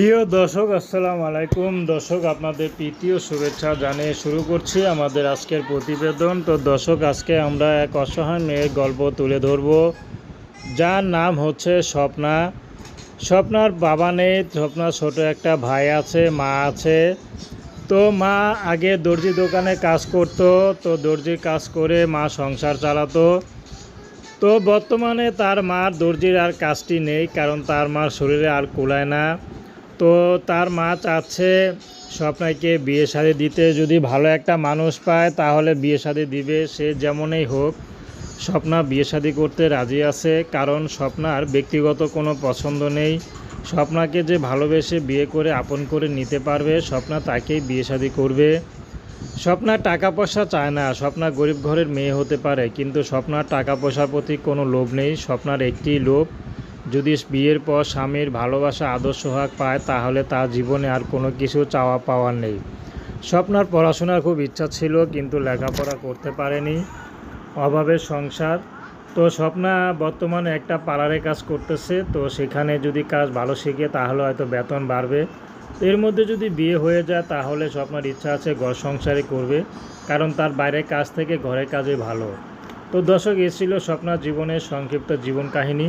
প্রিয় দর্শক, আসসালামু আলাইকুম। দর্শক, আপনাদের প্রীতীয় শুভেচ্ছা জানিয়ে শুরু করছি আমাদের আজকের প্রতিবেদন। তো দর্শক, আজকে আমরা এক অসহায় মেয়ের গল্প তুলে ধরব। যার নাম হচ্ছে স্বপ্না। স্বপ্নার বাবা নেই, স্বপ্নার ছোট একটা ভাই আছে, মা আছে। তো মা আগে দর্জি দোকানে কাজ করতো, তো দর্জির কাজ করে মা সংসার চালাতো। তো বর্তমানে তার মার দর্জির আর কাজটি নেই, কারণ তার মার শরীরে আর কুলায় না। তো তার মা চাচ্ছে স্বপ্নাকে বিয়ে শাদি দিতে। যদি ভালো একটা মানুষ পায়, তাহলে বিয়ে শাদি দিবে, সে যেমনই হোক। স্বপ্না বিয়ে শাদি করতে রাজি আছে, কারণ স্বপ্নার ব্যক্তিগত কোনো পছন্দ নেই। স্বপ্নাকে যে ভালোবেসে বিয়ে করে আপন করে নিতে পারবে, স্বপ্না তাকেই বিয়ে শাদি করবে। স্বপ্নার টাকা পয়সা চায় না, স্বপ্না গরিব ঘরের মেয়ে হতে পারে, কিন্তু স্বপ্নার টাকা পয়সার প্রতি কোনো লোভ নেই। স্বপ্নার একটি লোভ যদি বিয়ের পর স্বামীর ভালোবাসা আদর্শ হাক পায়, তাহলে তার জীবনে আর কোনো কিছু চাওয়া পাওয়ার নেই। স্বপ্নার পড়াশোনার খুব ইচ্ছা ছিল, কিন্তু লেখাপড়া করতে পারেনি। অভাবের সংসার। তো স্বপ্না বর্তমানে একটা পার্লারে কাজ করতেছে, তো সেখানে যদি কাজ ভালো শিখে, তাহলে হয়তো বেতন বাড়বে। এর মধ্যে যদি বিয়ে হয়ে যায়, তাহলে স্বপ্নার ইচ্ছা আছে ঘর সংসারে করবে, কারণ তার বাইরের কাজ থেকে ঘরের কাজে ভালো। তো দর্শক, এ ছিল স্বপ্নার জীবনের সংক্ষিপ্ত জীবন কাহিনী।